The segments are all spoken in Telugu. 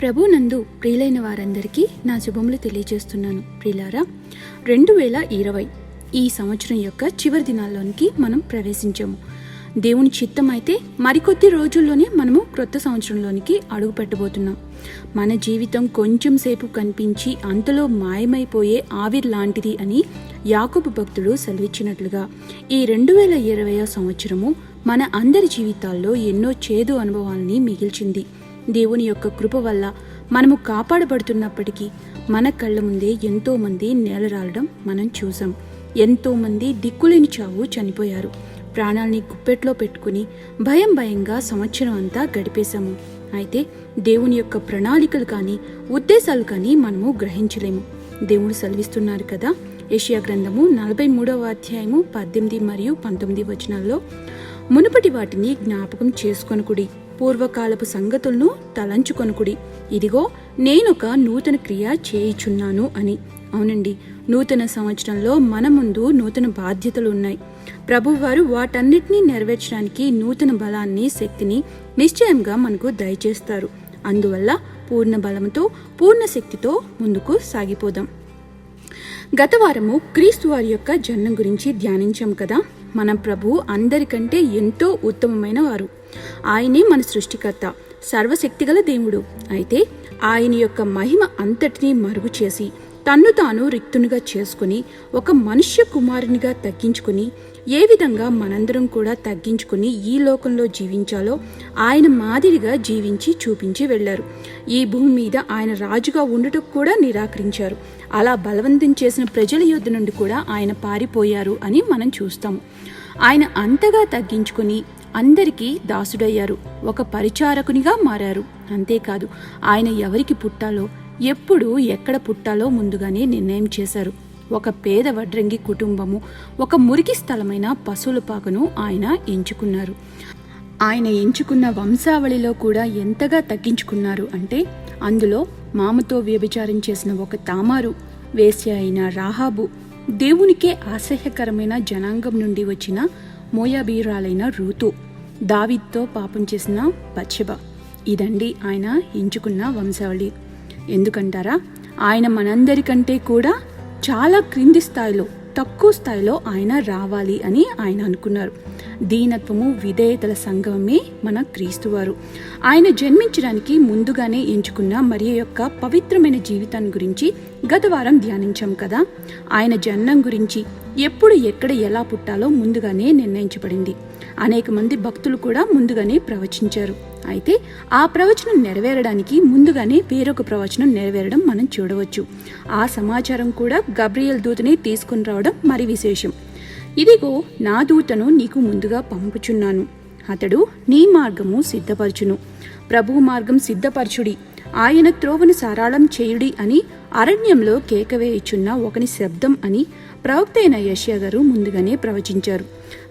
ప్రభునందు ప్రియులైన వారందరికీ నా శుభములు తెలియజేస్తున్నాను. ప్రియులారా రెండు వేల ఇరవై ఈ సంవత్సరం యొక్క చివరి దినాల్లోనికి మనం ప్రవేశించాము. దేవుని చిత్తం అయితే మరికొద్ది రోజుల్లోనే మనము క్రొత్త సంవత్సరంలోనికి అడుగు పెట్టబోతున్నాం మన జీవితం కొంచెం సేపు కనిపించి అంతలో మాయమైపోయే ఆవిర్ లాంటిది అని యాకబు భక్తుడు సెలవిచ్చినట్లుగా ఈ రెండు వేల ఇరవై సంవత్సరము మన అందరి జీవితాల్లో ఎన్నో చేదు అనుభవాల్ని మిగిల్చింది. దేవుని యొక్క కృప వల్ల మనము కాపాడబడుతున్నప్పటికీ మన కళ్ళ ముందే ఎంతో మంది నేలరాలడం మనం చూసాం ఎంతో మంది దిక్కులేని చావు చనిపోయారు. ప్రాణాల్ని గుప్పెట్లో పెట్టుకుని భయం భయంగా సంవత్సరం అంతా గడిపేశాము. అయితే దేవుని యొక్క ప్రణాళికలు కానీ ఉద్దేశాలు కానీ మనము గ్రహించలేము. దేవుడు సెలవిస్తున్నారు కదా ఏషియా గ్రంథము నలభై మూడవ అధ్యాయము పద్దెనిమిది మరియు పంతొమ్మిది వచనాల్లో మునుపటి వాటిని జ్ఞాపకం చేసుకొనుకుడి. పూర్వకాలపు సంగతులను తలంచుకొనుకుడి. ఇదిగో నేనొక నూతన క్రియ చేయుచున్నాను అని. అవునండి నూతన సంవత్సరంలో మన ముందు నూతన బాధ్యతలు ఉన్నాయి ప్రభువారు వాటన్నిటినీ నెరవేర్చడానికి నూతన బలాన్ని శక్తిని నిశ్చయంగా మనకు దయచేస్తారు. అందువల్ల పూర్ణ బలంతో పూర్ణ శక్తితో ముందుకు సాగిపోదాం. గత వారము క్రీస్తు వారి యొక్క జన్మం గురించి ధ్యానించాం కదా? మన ప్రభు అందరికంటే ఎంతో ఉత్తమమైన వారు. ఆయనే మన సృష్టికర్త సర్వశక్తిగల దేవుడు. అయితే ఆయన యొక్క మహిమ అంతటినీ మరుగు చేసి తన్ను తాను రిక్తునిగా చేసుకుని ఒక మనుష్య కుమారునిగా తగ్గించుకుని ఏ విధంగా మనందరం కూడా తగ్గించుకుని ఈ లోకంలో జీవించాలో ఆయన మాదిరిగా జీవించి చూపించి వెళ్ళారు ఈ భూమి మీద ఆయన రాజుగా ఉండటం కూడా నిరాకరించారు. అలా బలవంతం చేసిన ప్రజల యుద్ధ నుండి కూడా ఆయన పారిపోయారు అని మనం చూస్తాము ఆయన అంతగా తగ్గించుకుని అందరికీ దాసుడయ్యారు. ఒక పరిచారకునిగా మారారు. అంతేకాదు ఆయన ఎవరికి పుట్టాలో ఎప్పుడు ఎక్కడ పుట్టాలో ముందుగానే నిర్ణయం చేశారు. ఒక పేద వడ్రంగి కుటుంబము ఒక మురికి స్థలమైన పశువుల పాకను ఆయన ఎంచుకున్నారు. ఆయన ఎంచుకున్న వంశావళిలో కూడా ఎంతగా తగ్గించుకున్నారు అంటే అందులో మామతో వ్యభిచారం చేసిన ఒక తామారు వేశ్య అయిన రాహాబు దేవునికే అసహ్యకరమైన జనాంగం నుండి వచ్చిన మోయాబీరాలైన రూతు దావిద్తో పాపం చేసిన పచ్చబ ఇదండి ఆయన ఎంచుకున్న వంశావళి. ఎందుకంటారా? ఆయన మనందరికంటే కూడా చాలా క్రింది స్థాయిలో తక్కువ స్థాయిలో ఆయన రావాలి అని ఆయన అనుకున్నారు. దీనత్వము విధేయతల సంఘమే మన క్రీస్తువారు ఆయన జన్మించడానికి ముందుగానే ఎంచుకున్న మరియ యొక్క పవిత్రమైన జీవితాన్ని గురించి గత వారం ధ్యానించాం కదా? ఆయన జన్మం గురించి ఎప్పుడు ఎక్కడ ఎలా పుట్టాలో ముందుగానే నిర్ణయించబడింది. అనేక మంది భక్తులు కూడా ముందుగానే ప్రవచించారు. అయితే ఆ ప్రవచనం నెరవేరడానికి ముందుగానే వేరొక ప్రవచనం నెరవేరడం మనం చూడవచ్చు. ఆ సమాచారం కూడా గబ్రియల్ దూతనే తీసుకుని రావడం మరి విశేషం. ఇదిగో నా దూతను నీకు ముందుగా పంపుచున్నాను. అతడు నీ మార్గము సిద్ధపరచును. ప్రభు మార్గం సిద్ధపరచుడి. ఆయన త్రోవను సారాళం చేయుడి అని అరణ్యంలో కేకవేయుచున్న ఒకని శబ్దం అని ప్రవక్త అయిన యష్యా గారు ముందుగానే ప్రవచించారు.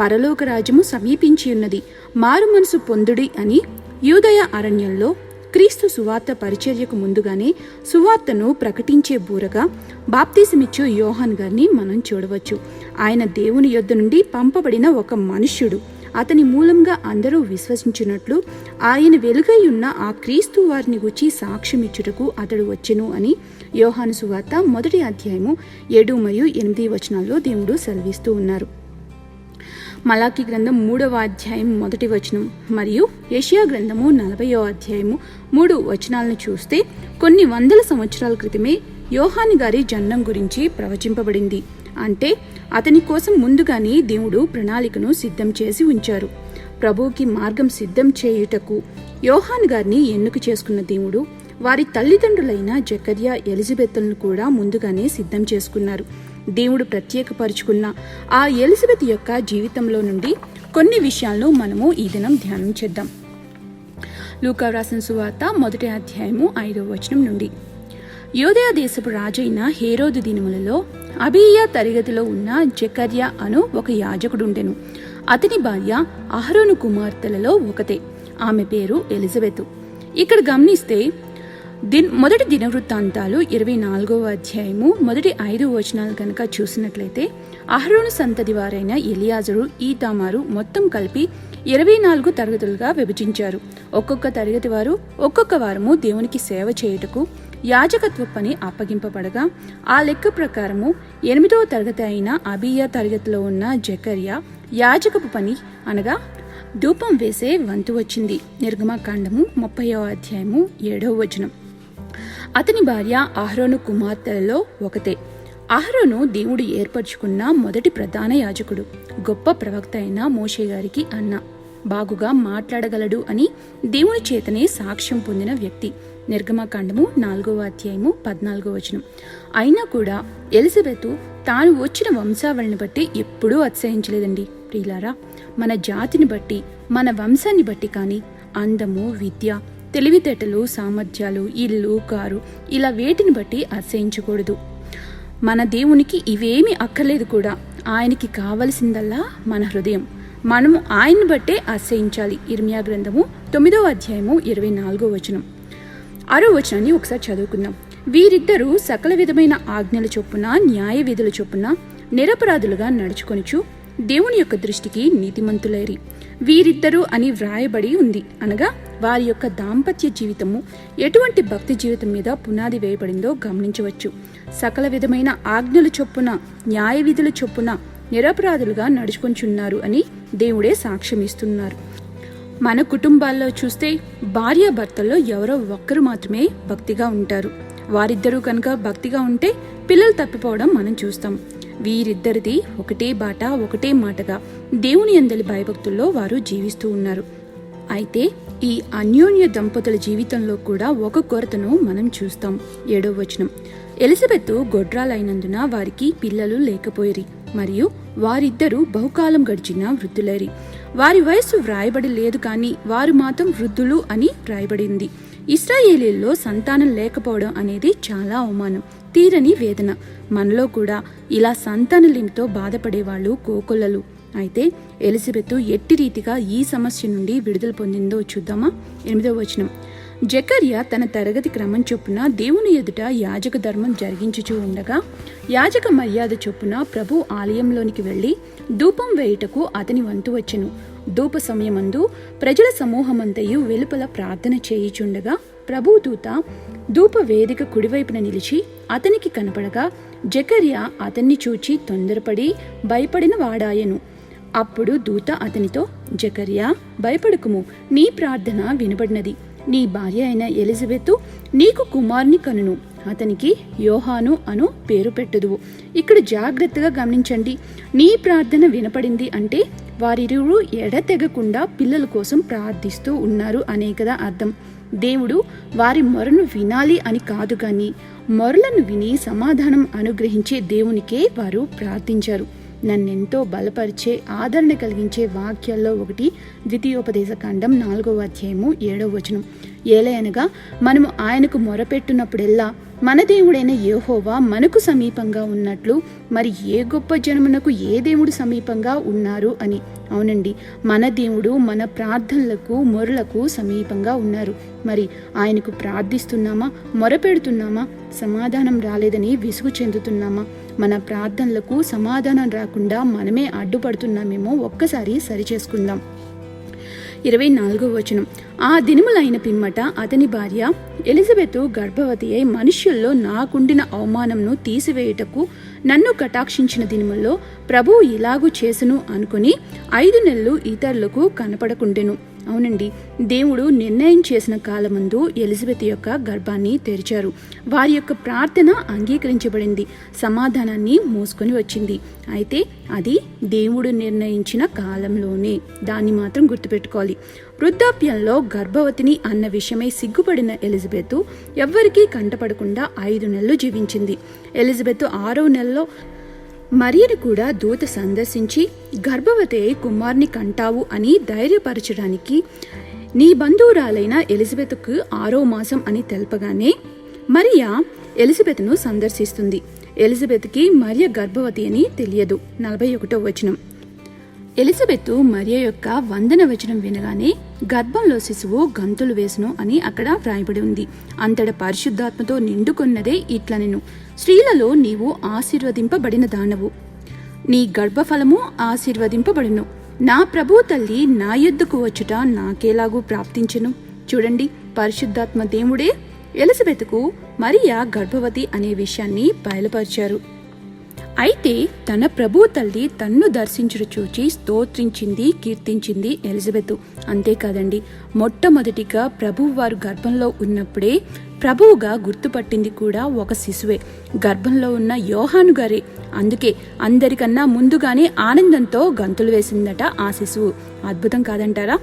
పరలోక రాజ్యము సమీపించి ఉన్నది మారు మనసు పొందుడి అని యూదయ అరణ్యంలో క్రీస్తు సువార్త పరిచర్యకు ముందుగానే సువార్తను ప్రకటించే బూరగా బాప్తీసమిచ్చే యోహాన్ గారిని మనం చూడవచ్చు. ఆయన దేవుని యొద్ద నుండి పంపబడిన ఒక మనుష్యుడు. అతని మూలంగా అందరూ విశ్వసించినట్లు ఆయన వెలుగై ఉన్న ఆ క్రీస్తు వారిని గుచ్చి సాక్ష్యమిచ్చుటకు అతడు వచ్చెను అని యోహాను సువార్త మొదటి అధ్యాయము ఏడు మరియు ఎనిమిది వచనాల్లో దేవుడు సెలవిస్తూ ఉన్నారు. మలాకి గ్రంథం మూడవ అధ్యాయం మొదటి వచనం. మరియు ఏషియా గ్రంథము నలభయో అధ్యాయము మూడు వచనాలను చూస్తే కొన్ని వందల సంవత్సరాల క్రితమే యోహాని గారి జన్మం గురించి ప్రవచింపబడింది. అంటే అతని కోసం ముందుగానే దేవుడు ప్రణాళికను సిద్ధం చేసి ఉంచారు. ప్రభువుకి మార్గం సిద్ధం చేయుటకు యోహాన్ గారిని ఎన్నుక చేసుకున్న దేవుడు వారి తల్లిదండ్రులైన జకర్యా ఎలిజబెత్లను కూడా ముందుగానే సిద్ధం చేసుకున్నారు. దేవుడు ప్రత్యేకపరుచుకున్న ఆ ఎలిజబెత్ యొక్క జీవితంలో నుండి కొన్ని విషయాలను మనము ఈ దినం ధ్యానం చేద్దాం. లూకా వ్రాసిన సువార్త మొదటి అధ్యాయము ఐదవ వచనం నుండి. యోదయ దేశపు రాజైన హేరోదు దినములలో అబీయ తరగతిలో ఉన్న జకర్య అను ఒక యాజకుడుండెను. అతని భార్య అహరోను కుమార్తెలలో ఒకతే. ఆమె పేరు ఎలిజబెత్. ఇక్కడ గమనిస్తే దిన్ మొదటి దినవృత్తాంతాలు ఇరవై నాలుగవ అధ్యాయము మొదటి ఐదు వచనాలు కనుక చూసినట్లయితే అహరోను సంతతి వారైన ఎలియాజరు తామారు మొత్తం కలిపి ఇరవై నాలుగు తరగతులుగా విభజించారు. ఒక్కొక్క తరగతి వారు ఒక్కొక్క వారము దేవునికి సేవ చేయుటకు యాజకత్వ పని అప్పగింపబడగా ఆ లెక్క ప్రకారము ఎనిమిదవ తరగతి అయిన అబియా తరగతిలో ఉన్న జకర్య యాజకపు పని అనగా ధూపం వేసే వంతు వచ్చింది. నిర్గమకాండము ముప్పయో అధ్యాయము ఏడవ వచనం. అతని భార్య అహరోను కుమార్తెలలో ఒకతే. అహరోను దేవుడు ఏర్పరచుకున్న మొదటి ప్రధాన యాజకుడు గొప్ప ప్రవక్త అయిన మోషే గారికి అన్న. బాగుగా మాట్లాడగలడు అని దేవుని చేతనే సాక్ష్యం పొందిన వ్యక్తి. నిర్గమకాండము నాలుగవ అధ్యాయము పద్నాలుగో వచనం. అయినా కూడా ఎలిజబెత్ తాను వచ్చిన వంశావళిని బట్టి ఎప్పుడూ అతిశయించలేదండి. ప్రియులారా మన జాతిని బట్టి మన వంశాన్ని బట్టి కానీ అందము విద్య తెలివితేటలు సామర్థ్యాలు ఇల్లు కారు ఇలా వేటిని బట్టి అతిశయించకూడదు మన దేవునికి ఇవేమీ అక్కర్లేదు కూడా. ఆయనకి కావలసిందల్లా మన హృదయం. మనము ఆయన్ని బట్టే ఆశ్రయించాలి ఇర్మియా గ్రంథము తొమ్మిదో అధ్యాయము ఇరవై నాలుగో వచనం. ఆరో వచనాన్ని ఒకసారి చదువుకుందాం. వీరిద్దరూ సకల విధమైన ఆజ్ఞల చొప్పున న్యాయ విధుల చొప్పున నిరపరాధులుగా నడుచుకొనుచు దేవుని యొక్క దృష్టికి నీతిమంతులైరి. వీరిద్దరూ అని వ్రాయబడి ఉంది. అనగా వారి యొక్క దాంపత్య జీవితము ఎటువంటి భక్తి జీవితం మీద పునాది వేయబడిందో గమనించవచ్చు. సకల విధమైన ఆజ్ఞల చొప్పున న్యాయ విధుల చొప్పున నిరపరాధులుగా నడుచుకొంచున్నారు అని దేవుడే సాక్ష్యం ఇస్తున్నారు మన కుటుంబాల్లో చూస్తే భార్యాభర్తల్లో ఎవరో ఒక్కరు మాత్రమే భక్తిగా ఉంటారు. వారిద్దరూ కనుక భక్తిగా ఉంటే పిల్లలు తప్పిపోవడం మనం చూస్తాం. వీరిద్దరిది ఒకటే బాట ఒకటే మాటగా. దేవుని అందలి భయభక్తుల్లో వారు జీవిస్తూ ఉన్నారు. అయితే ఈ అన్యోన్య దంపతుల జీవితంలో కూడా ఒక కొరతను మనం చూస్తాం. ఏడవ వచనం. ఎలిజబెత్ గొడ్రాలైనందున వారికి పిల్లలు లేకపోయిరి మరియు వారిద్దరూ బహుకాలం గడిచిన వృద్ధులైరి. వారి వయస్సు వ్రాయబడి లేదు కానీ వారు మాత్రం వృద్ధులు అని వ్రాయబడింది. ఇస్రాయేలీల్లో సంతానం లేకపోవడం అనేది చాలా అవమానం. తీరని వేదన. మనలో కూడా ఇలా సంతానలింతో బాధపడేవాళ్ళు కోకొల్లలు. అయితే ఎలిజబెత్ ఎట్టి రీతిగా ఈ సమస్య నుండి విడుదల పొందిందో చూద్దామా? ఎనిమిదవ వచనం. జకర్య తన తరగతి క్రమం చొప్పున దేవుని ఎదుట యాజక ధర్మం జరిగించుచూ ఉండగా యాజక మర్యాద చొప్పున ప్రభు ఆలయంలోనికి వెళ్ళి ధూపం వేయుటకు అతని వంతు వచ్చెను. ధూప సమయమందు ప్రజల సమూహమంతయు వెలుపల ప్రార్థన చేయుచుండగా ప్రభుదూత ధూప వేదిక కుడివైపున నిలిచి అతనికి కనపడగా జకర్య అతన్ని చూచి తొందరపడి భయపడిన వాడాయను. అప్పుడు దూత అతనితో జకర్యా భయపడకుము. నీ ప్రార్థన వినబడినది. నీ భార్య అయిన ఎలిజబెత్ నీకు కుమార్ని కనును. అతనికి యోహాను అను పేరు పెట్టదువు. ఇక్కడ జాగ్రత్తగా గమనించండి. నీ ప్రార్థన వినపడింది అంటే వారిరువురు ఎడతెగకుండా పిల్లల కోసం ప్రార్థిస్తూ ఉన్నారు అనే కదా అర్థం. దేవుడు వారి మొరను వినాలి అని కాదు కానీ మొరలను విని సమాధానం అనుగ్రహించే దేవునికే వారు ప్రార్థించారు. నన్నెంతో బలపరిచే ఆదరణ కలిగించే వాక్యాల్లో ఒకటి ద్వితీయోపదేశ కాండం నాలుగవ అధ్యాయము ఏడవ వచనం. ఏలయనగా మనము ఆయనకు మొరపెట్టినప్పుడెల్లా మన దేవుడైన యోహోవా మనకు సమీపంగా ఉన్నట్లు మరి ఏ గొప్ప జనమునకు ఏ దేవుడు సమీపంగా ఉన్నారు అని. అవునండి మన దేవుడు మన ప్రార్థనలకు మొరలకు సమీపంగా ఉన్నారు. మరి ఆయనకు ప్రార్థిస్తున్నామా మొరపెడుతున్నామా సమాధానం రాలేదని విసుగు చెందుతున్నామా? మన ప్రార్థనలకు సమాధానం రాకుండా మనమే అడ్డుపడుతున్నామేమో ఒక్కసారి సరిచేసుకుందాం. ఇరవై నాలుగో వచనం. ఆ దినములైన పిమ్మట అతని భార్య ఎలిజబెత్ గర్భవతి అయి మనుష్యుల్లో నాకుండిన అవమానంను తీసివేయుటకు నన్ను కటాక్షించిన దినముల్లో ప్రభువు ఇలాగు చేసును అనుకుని ఐదు నెలలు ఇతరులకు కనపడకుండెను. అవునండి. దేవుడు నిర్ణయం చేసిన కాలమందు ఎలిజబెత్ యొక్క గర్భాన్ని తెరిచారు. వారి యొక్క ప్రార్థన అంగీకరించబడింది. సమాధానాన్ని మోసుకొని వచ్చింది. అయితే అది దేవుడు నిర్ణయించిన కాలంలోనే. దాన్ని మాత్రం గుర్తుపెట్టుకోవాలి. వృద్ధాప్యంలో గర్భవతిని అన్న విషయమై సిగ్గుపడిన ఎలిజబెత్ ఎవ్వరికీ కంటపడకుండా ఐదు నెలలు జీవించింది. ఎలిజబెత్ ఆరో నెలలో మరియను కూడా దూత సందర్శించి గర్భవతి అయి కుమార్ని కంటావు అని ధైర్యపరచడానికి నీ బంధువురాలైన ఎలిజబెత్కు ఆరో మాసం అని తెలపగానే మరియా ఎలిజబెత్ను సందర్శిస్తుంది. ఎలిజబెత్కి మరియ గర్భవతి అని తెలియదు. నలభై ఒకటో వచనం. ఎలిజబెత్ మరియ యొక్క వందన వచనం వినగానే గర్భంలో శిశువు గంతులు వేసును అని అక్కడ వ్రాయబడి ఉంది. అంతట పరిశుద్ధాత్మతో నిండుకొన్నదే ఇట్లనెను. స్త్రీలలో నీవు ఆశీర్వదింపబడిన దానవు. నీ గర్భఫలము ఆశీర్వదింపబడును. నా ప్రభు తల్లి నా యొద్దకు వచ్చుట నాకేలాగూ ప్రాప్తించెను. చూడండి పరిశుద్ధాత్మ దేవుడే ఎలిజబెత్కు మరియా గర్భవతి అనే విషయాన్ని బయలుపరిచారు. అయితే తన ప్రభు తల్లి తన్ను దర్శించుడు చూచి స్తోత్రించింది కీర్తించింది ఎలిజబెత్. అంతేకాదండి మొట్టమొదటిగా ప్రభువు వారు గర్భంలో ఉన్నప్పుడే ప్రభువుగా గుర్తుపట్టింది కూడా ఒక శిశువే. గర్భంలో ఉన్న యోహాను గారే. అందుకే అందరికన్నా ముందుగానే ఆనందంతో గంతులు వేసిందట ఆ శిశువు. అద్భుతం కాదంటారా?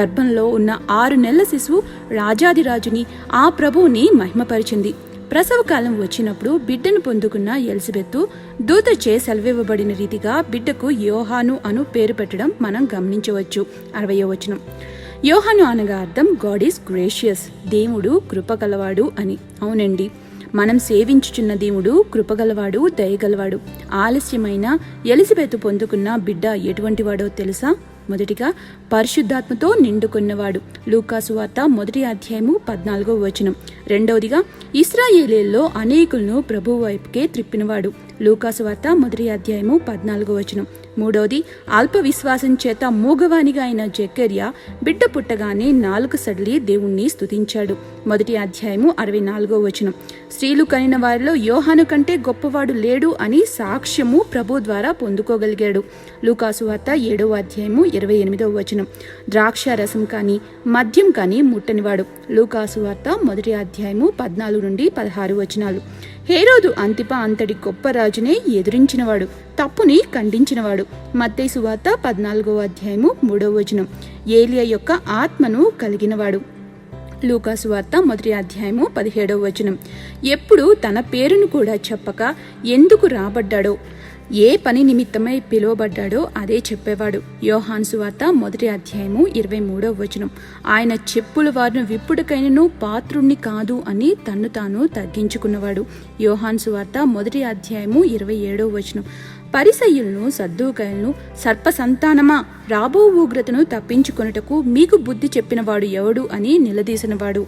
గర్భంలో ఉన్న ఆరు నెలల శిశువు రాజాదిరాజుని ఆ ప్రభువుని మహిమపరిచింది. ప్రసవకాలం వచ్చినప్పుడు బిడ్డను పొందుకున్న ఎలిజబెత్తు దూతచే సెలవివ్వబడిన రీతిగా బిడ్డకు యోహాను అను పేరు పెట్టడం మనం గమనించవచ్చు. అరవయో వచనం. యోహాను అనగా అర్థం గాడ్ ఈస్ గ్రేషియస్ దేవుడు కృపగలవాడు అని. అవునండి. మనం సేవించుచున్న దేవుడు కృపగలవాడు దయగలవాడు. ఆలస్యమైన ఎలిజబెత్ పొందుకున్న బిడ్డ ఎటువంటి వాడో తెలుసా? మొదటిగా పరిశుద్ధాత్మతో నిండుకున్నవాడు. లూకాసు వార్త మొదటి అధ్యాయము పద్నాలుగో వచనం. రెండవదిగా ఇస్రాయేలీల్లో అనేకులను ప్రభు వైపుకే త్రిప్పినవాడు. లూకాసు వార్త మొదటి అధ్యాయము పద్నాలుగో వచనం. మూడవది అల్ప విశ్వాసం చేత మూగవానిగా అయిన జక్కర్య బిడ్డ పుట్టగానే నాలుగు సడలి దేవుణ్ణి స్తుతించాడు. మొదటి అధ్యాయము అరవై నాలుగో వచనం. స్త్రీలు కనిన వారిలో యోహాను కంటే గొప్పవాడు లేడు అని సాక్ష్యము ప్రభు ద్వారా పొందుకోగలిగాడు. లూకాసు వార్త ఏడవ అధ్యాయము ఇరవై ఎనిమిదవ వచనం. ద్రాక్ష రసం కానీ మద్యం కానీ ముట్టనివాడు. లూకాసు వార్త మొదటి అధ్యాయము పద్నాలుగు నుండి పదహారు వచనాలు. హేరోదు అంతిప అంతటి గొప్ప రాజునే ఎదిరించినవాడు తప్పుని ఖండించినవాడు. మత్తయి సువార్త పద్నాలుగో అధ్యాయము మూడవ వచనం. ఏలియా యొక్క ఆత్మను కలిగినవాడు. లూకాసు వార్త మొదటి అధ్యాయము పదిహేడవ వచనం. ఎప్పుడు తన పేరును కూడా చెప్పక ఎందుకు రాబడ్డాడో? ఏ పని నిమిత్తమై పిలువబడ్డాడో అదే చెప్పేవాడు. యోహాన్సు వార్త మొదటి అధ్యాయము ఇరవై మూడవ వచనం. ఆయన చెప్పుల వారిని విప్పుడుకైనను పాత్రుణ్ణి కాదు అని తన్ను తాను తగ్గించుకున్నవాడు. యోహాన్సు వార్త మొదటి అధ్యాయము ఇరవై ఏడవ వచనం. పరిసయ్యులను సద్దుకాయలను సర్ప సంతానమా రాబో ఉగ్రతను తప్పించుకొనుటకు మీకు బుద్ధి చెప్పినవాడు ఎవడు అని నిలదీసినవాడు.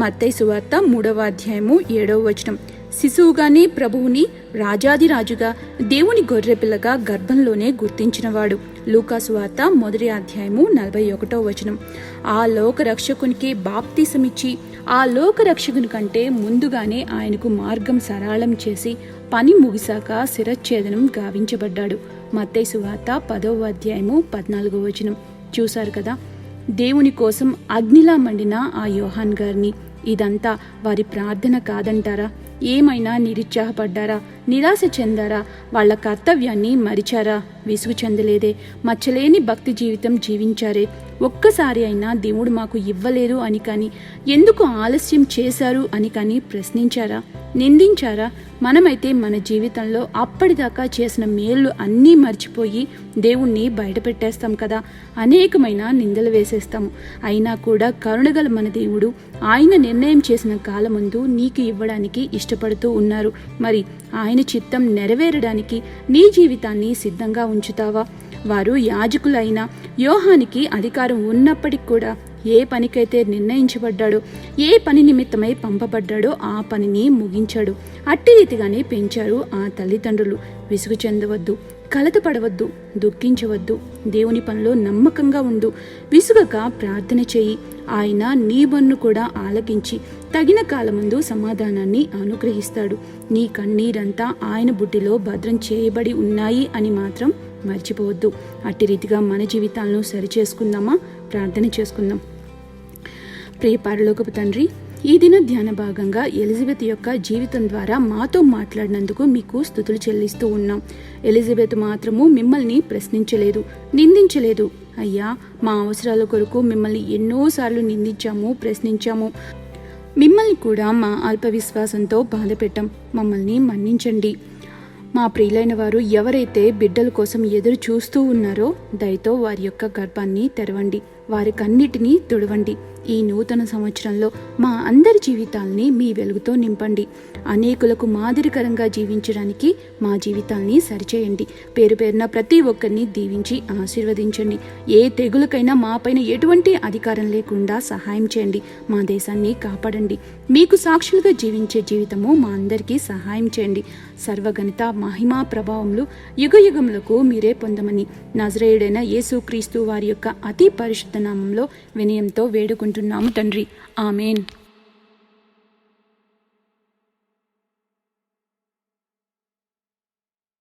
మత్తయి సువార్త మూడవ అధ్యాయము ఏడవ వచనం. శిశువుగానే ప్రభువుని రాజాదిరాజుగా దేవుని గొర్రెపిల్లగా గర్భంలోనే గుర్తించినవాడు. లూకాసు వార్త మొదటి అధ్యాయము నలభై ఒకటో వచనం. ఆ లోక రక్షకునికి బాప్తీసమిచ్చి ఆ లోక రక్షకుని కంటే ముందుగానే ఆయనకు మార్గం సరళం చేసి పని ముగిశాక శిరచ్ఛేదనం గావించబడ్డాడు. మత్తయి వార్త పదవ అధ్యాయము పద్నాలుగో వచనం. చూశారు కదా దేవుని కోసం అగ్నిలా మండిన ఆ యోహాన్ గారిని. ఇదంతా వారి ప్రార్థన కాదంటారా? ఏమైనా నిరుత్సాహపడ్డారా? నిరాశ చెందారా? వాళ్ళ కర్తవ్యాన్ని మరిచారా? విసుగు చెందలేదే. మచ్చలేని భక్తి జీవితం జీవించారే. ఒక్కసారి అయినా దేవుడు మాకు ఇవ్వలేదు అని కానీ ఎందుకు ఆలస్యం చేశారు అని కానీ ప్రశ్నించారా? నిందించారా? మనమైతే మన జీవితంలో అప్పటిదాకా చేసిన మేళ్ళు అన్నీ మర్చిపోయి దేవుణ్ణి బయటపెట్టేస్తాం కదా అనేకమైన నిందలు వేసేస్తాము అయినా కూడా కరుణగల మన దేవుడు ఆయన నిర్ణయం చేసిన కాలముందు నీకు ఇవ్వడానికి ఇష్టపడుతూ ఉన్నారు. మరి ఆయన చిత్తం నెరవేరడానికి నీ జీవితాన్ని సిద్ధంగా ఉంచుతావా? వారు యాజకులైన యోహానికి అధికారం ఉన్నప్పటికి కూడా ఏ పనికైతే నిర్ణయించబడ్డాడో ఏ పని నిమిత్తమై పంపబడ్డాడో ఆ పనిని ముగించాడు. అట్టి రీతిగానే పెంచారు ఆ తల్లిదండ్రులు. విసుగు చెందవద్దు కలతపడవద్దు దుఃఖించవద్దు. దేవుని పనిలో నమ్మకంగా ఉండు. విసుగక ప్రార్థన చేయి. ఆయన నీ బన్ను కూడా ఆలకించి తగిన కాలమందు సమాధానాన్ని అనుగ్రహిస్తాడు. నీ కన్నీరంతా ఆయన బుడ్డిలో భద్రం చేయబడి ఉన్నాయి అని మాత్రం మర్చిపోవద్దు. అట్టి రీతిగా మన జీవితాలను సరిచేసుకుందామా? ప్రార్థన చేసుకుందాం. ప్రియ పరలోకపు తండ్రి ఈ దిన ధ్యాన భాగంగా ఎలిజబెత్ యొక్క జీవితం ద్వారా మాతో మాట్లాడినందుకు మీకు స్థుతులు చెల్లిస్తూ ఉన్నాం. ఎలిజబెత్ మాత్రము మిమ్మల్ని ప్రశ్నించలేదు నిందించలేదు. అయ్యా మా అవసరాల కొరకు మిమ్మల్ని ఎన్నోసార్లు నిందించాము ప్రశ్నించాము. మిమ్మల్ని కూడా మా అల్ప విశ్వాసంతో బాధపెట్టాం. మమ్మల్ని మన్నించండి. మా ప్రియులైన వారు ఎవరైతే బిడ్డల కోసం ఎదురు చూస్తూ ఉన్నారో దయతో వారి యొక్క గర్భాన్ని తెరవండి. వారికన్నిటినీ తుడవండి. ఈ నూతన సంవత్సరంలో మా అందరి జీవితాల్ని మీ వెలుగుతో నింపండి. అనేకులకు మాదిరికరంగా జీవించడానికి మా జీవితాల్ని సరిచేయండి. పేరు పేరున ప్రతి ఒక్కరిని దీవించి ఆశీర్వదించండి. ఏ తెగులకైనా మాపైన ఎటువంటి అధికారం లేకుండా సహాయం చేయండి. మా దేశాన్ని కాపాడండి. మీకు సాక్షులుగా జీవించే జీవితము మా అందరికీ సహాయం చేయండి. సర్వగణిత మహిమా ప్రభావములు యుగ యుగములకు మీరే పొందమని నజరేయుడైన యేసుక్రీస్తు వారి యొక్క అతి పరిశుద్ధ నామంలో వినయంతో వేడుకుంటున్నాము తండ్రి. ఆమెన్.